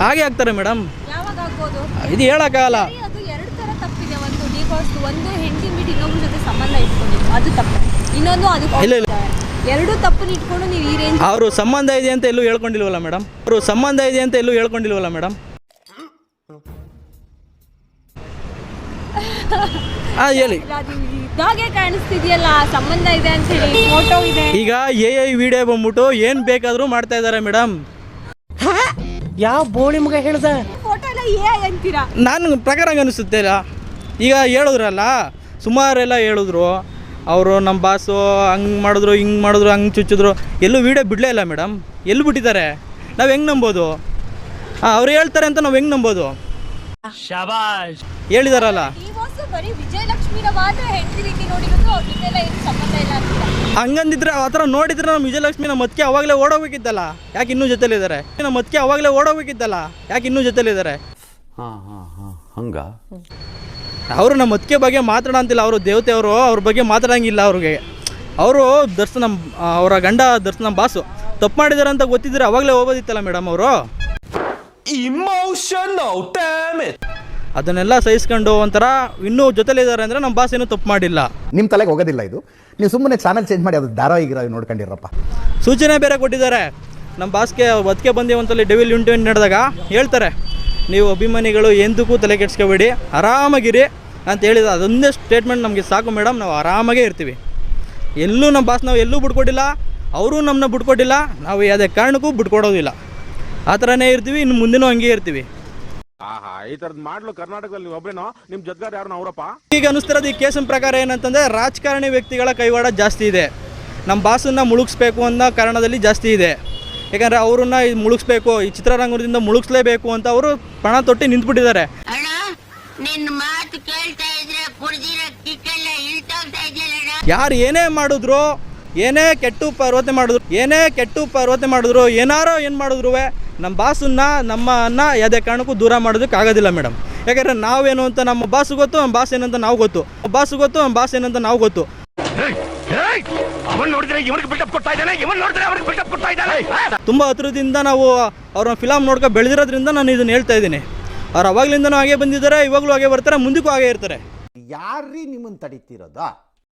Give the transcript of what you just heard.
ಹಾಗೆ ಆಗ್ತಾರೆ ಮೇಡಮ್ ಇದು ಹೇಳೋಕ್ಕಾಗಲ್ಲ. ಸರಿ, ಅದು ಎರಡು ತರ ತಪ್ಪಿದೆ ಒಂದು ಡಿವೋರ್ಸ್ ಒಂದು ಹೆಂಡತಿ ಬಿಟ್ಟು ಇನ್ನೊಬ್ಬರ ಜೊತೆ ಸಂಬಂಧ ಇಟ್ಕೊಂಡಿದ್ದು. ಅದು ತಪ್ಪು. ಇನ್ನೊಂದು ಅದಕ್ಕೆ ಇಲ್ಲ, ಇಲ್ಲ. ಎರಡು ತಪ್ಪನ್ನ ಇಟ್ಕೊಂಡು ನೀವು ಈ ರೇಂಜ್ ಅವರು ಸಂಬಂಧ ಇದೆ ಅಂತ ಎಲ್ಲೂ ಹೇಳ್ಕೊಂಡಿಲ್ವಲ್ಲ ಮೇಡಮ್ ಅವರು ಸಂಬಂಧ ಇದೆ ಅಂತ ಎಲ್ಲೂ ಹೇಳ್ಕೊಂಡಿಲ್ವಲ್ಲ ಮೇಡಮ್ ಹಾಂ ಹೇಳಿ. ಅದು ಇದಾಗೆ ಕಾಣಿಸ್ತಿದೆಯಲ್ಲ ಸಂಬಂಧ ಇದೆ ಅಂತ ಹೇಳಿ ಫೋಟೋ ಇದೆ. ಈಗ ಎ ಐ ವಿಡಿಯೋ ಬಂದ್ಬಿಟ್ಟು ಏನು ಬೇಕಾದರೂ ಮಾಡ್ತಾ ಇದ್ದಾರೆ ಮೇಡಮ್ ಯಾವ ಬೋಳಿ ಮಗ ಹೇಳ್ದ? ಫೋಟೋ ಎಲ್ಲ ಏ ಅಂತೀರಾ? ನಾನು ಪ್ರಕಾರ ಅನಿಸುತ್ತೆ ಇಲ್ಲ. ಈಗ ಹೇಳಿದ್ರಲ್ಲ ಸುಮಾರೆಲ್ಲ ಹೇಳಿದ್ರು. ಅವರು ನಮ್ಮ ಬಾಸು ಹಂಗೆ ಮಾಡಿದ್ರು ಹಿಂಗೆ ಮಾಡಿದ್ರು ಹಂಗೆ ಚುಚ್ಚಿದ್ರು. ಎಲ್ಲೂ ವೀಡಿಯೋ ಬಿಡಲೇ ಇಲ್ಲ ಮೇಡಮ್ ಎಲ್ಲಿ ಬಿಟ್ಟಿದ್ದಾರೆ. ನಾವು ಹೆಂಗೆ ನಂಬೋದು? ಹಾಂ ಅವ್ರು ಹೇಳ್ತಾರೆ ಅಂತ ನಾವು ಹೆಂಗೆ ನಂಬೋದು? ಹೇಳಿದಾರಲ್ಲ. ಬರೀ ವಿಜಯಲಕ್ಷ್ಮಿನ ಮಾತ್ರ ಹೆಂಡತಿ ರೀತಿ ನೋಡಿರೋದು ಅವ್ರ ಜೊತೆ ಎಲ್ಲ ಏನು ಇಲ್ಲ ಅಂತೀರಾ ಹಂಗಂದಿದ್ರೆ ಆ ಥರ ನೋಡಿದ್ರೆ ನಮ್ಮ ವಿಜಯಲಕ್ಷ್ಮಿ ನಮ್ಮ ಅದಕ್ಕೆ ಅವಾಗಲೇ ಓಡೋಗ್ಬೇಕಿದ್ದಲ್ಲ ಯಾಕೆ ಇನ್ನೂ ಜೊತೆಲಿದ್ದಾರೆ? ನಮ್ಮ ಅದಕ್ಕೆ ಅವಾಗಲೇ ಓಡೋಗ್ಬೇಕಿದ್ದಲ್ಲ ಯಾಕೆ ಇನ್ನೂ ಜೊತೆಲಿದ್ದಾರೆ? ಹಾಂ ಹಾಂ ಹಾಂ ಹಂಗ? ಅವರು ನಮ್ಮ ಅದಕ್ಕೆ ಬಗ್ಗೆ ಮಾತಾಡಂತಿಲ್ಲ. ಅವರು ದೇವತೆಯವರು ಅವ್ರ ಬಗ್ಗೆ ಮಾತಾಡಂಗಿಲ್ಲ ಅವ್ರಿಗೆ. ಅವರು ದರ್ಶನ ಅವರ ಗಂಡ ದರ್ಶನ ಬಾಸು. ತಪ್ಪು ಮಾಡಿದಾರೆ ಅಂತ ಗೊತ್ತಿದ್ರೆ ಅವಾಗಲೇ ಹೋಗೋದಿತ್ತಲ್ಲ ಮೇಡಮ್ ಅವರು? ಇಮೋಷನಲ್ ಡ್ಯಾಮ್ ಅದನ್ನೆಲ್ಲ ಸಹಿಸ್ಕೊಂಡು ಒಂಥರ ಇನ್ನೂ ಜೊತೆಲಿದ್ದಾರೆ ಅಂದರೆ ನಮ್ಮ ಬಾಸ್ ಏನೂ ತಪ್ಪು ಮಾಡಿಲ್ಲ. ನಿಮ್ಮ ತಲೆಗೆ ಹೋಗೋದಿಲ್ಲ ಇದು? ನೀವು ಸುಮ್ಮನೆ ಚಾನಲ್ ಚೇಂಜ್ ಮಾಡಿ ಅದು ಧಾರಾವಾಹಿಗಿರೋ ನೋಡ್ಕೊಂಡಿರಪ್ಪ. ಸೂಚನೆ ಬೇರೆ ಕೊಟ್ಟಿದ್ದಾರೆ. ನಮ್ಮ ಬಾಸ್ಗೆ ಬದುಕೆ ಬಂದಿ ಒಂದ್ಸಲಿ ಡೆವಿಲ್ ಯುಂಟು ನಡೆದಾಗ ಹೇಳ್ತಾರೆ. ನೀವು ಅಭಿಮಾನಿಗಳು ಎಂದಕ್ಕೂ ತಲೆ ಕೆಡ್ಸ್ಕೋಬೇಡಿ. ಆರಾಮಾಗಿರಿ ಅಂತ ಹೇಳಿದ ಅದೊಂದೇ ಸ್ಟೇಟ್ಮೆಂಟ್ ನಮಗೆ ಸಾಕು ಮೇಡಮ್ ನಾವು ಆರಾಮಾಗೇ ಇರ್ತೀವಿ. ಎಲ್ಲೂ ನಮ್ಮ ಬಾಸ್ ನಾವು ಎಲ್ಲೂ ಬಿಟ್ಕೊಟ್ಟಿಲ್ಲ. ಅವರು ನಮ್ಮನ್ನ ಬಿಟ್ಕೊಟ್ಟಿಲ್ಲ. ನಾವು ಯಾವುದೇ ಕಾರಣಕ್ಕೂ ಬಿಟ್ಕೊಡೋದಿಲ್ಲ. ಆ ಥರನೇ ಇರ್ತೀವಿ. ಇನ್ನು ಮುಂದಿನೂ ಹಂಗೆ ಇರ್ತೀವಿ. ಆಹಾ ಈ ತರದ್ ಮಾಡ್ಲು ಕರ್ನಾಟಕದಲ್ಲಿ ನೀವು ಒಬ್ಬರೇನೋ ನಿಮ್ ಜೊತೆಗಾರ ಯಾರು ಅವರಪ್ಪ? ಈಗ ಅನಿಸ್ತಿರೋದು ಈ ಕೇಸಿನ ಪ್ರಕಾರ ಏನಂತಂದ್ರೆ ರಾಜಕಾರಣಿ ವ್ಯಕ್ತಿಗಳ ಕೈವಾಡ ಜಾಸ್ತಿ ಇದೆ. ನಮ್ಮ ಬಾಸನ್ನ ಮುಳುಗಿಸ್ಬೇಕು ಅನ್ನೋ ಕಾರಣದಲ್ಲಿ ಜಾಸ್ತಿ ಇದೆ. ಯಾಕಂದ್ರೆ ಅವ್ರನ್ನ ಮುಳುಗಿಸ್ಬೇಕು ಈ ಚಿತ್ರರಂಗದಿಂದ ಮುಳುಗಿಸ್ಲೇಬೇಕು ಅಂತ ಅವರು ಪಣ ತೊಟ್ಟಿ ನಿಂತ್ಬಿಟ್ಟಿದ್ದಾರೆ. ಅಣ್ಣ ನಿನ್ನ ಮಾತು ಕೇಳ್ತಾ ಇದ್ರೆ ಕಿಕ್ಕೆಲ್ಲ ಯಾರು ಏನೇ ಮಾಡಿದ್ರು ಏನೇ ಕೆಟ್ಟು ಪರ್ವತೆ ಮಾಡಿದ್ರು ಏನೇ ಕೆಟ್ಟು ಪರ್ವತೆ ಮಾಡಿದ್ರು ಏನಾರೋ ಏನು ಮಾಡಿದ್ರು ನಮ್ಮ ಬಾಸನ್ನ ನಮ್ಮನ್ನ ಯಾವುದೇ ಕಾರಣಕ್ಕೂ ದೂರ ಮಾಡೋದಕ್ಕೆ ಆಗೋದಿಲ್ಲ ಮೇಡಮ್. ಯಾಕಂದರೆ ನಾವೇನು ಅಂತ ನಮ್ಮ ಬಾಸು ಗೊತ್ತು ನಮ್ಮ ಬಾಸ್ ಏನಂತ ನಾವು ಗೊತ್ತು. ಬಾಸು ಗೊತ್ತು ನಮ್ಮ ಬಾಸ್ ಏನಂತ ನಾವು ಗೊತ್ತು. ತುಂಬಾ ನೋಡಿದ್ರೆ ಇವನಿಗೆ ಬಿಲ್ಡಪ್ ಕೊಡ್ತಾ ಇದ್ದಾನೆ ಇವನ್ ನೋಡಿದ್ರೆ ಅವ್ರಿಗೆ ಬಿಲ್ಡಪ್ ಕೊಡ್ತಾ ಇದ್ದಾನೆ. ತುಂಬ ಹತ್ರದಿಂದ ನಾವು ಅವ್ರ ಫಿಲಮ್ ನೋಡ್ಕೊ ಬೆಳೆದಿರೋದ್ರಿಂದ ನಾನು ಇದನ್ನ ಹೇಳ್ತಾ ಇದ್ದೀನಿ. ಅವ್ರು ಅವಾಗ್ಲಿಂದನೂ ಹಾಗೆ ಬಂದಿದ್ದಾರೆ ಇವಾಗಲೂ ಹಾಗೆ ಬರ್ತಾರೆ ಮುಂದಕ್ಕೂ ಹಾಗೆ ಇರ್ತಾರೆ. ಯಾರೀ ನಿಮ್ಮನ್ನು ತಡೀತಿರೋದು?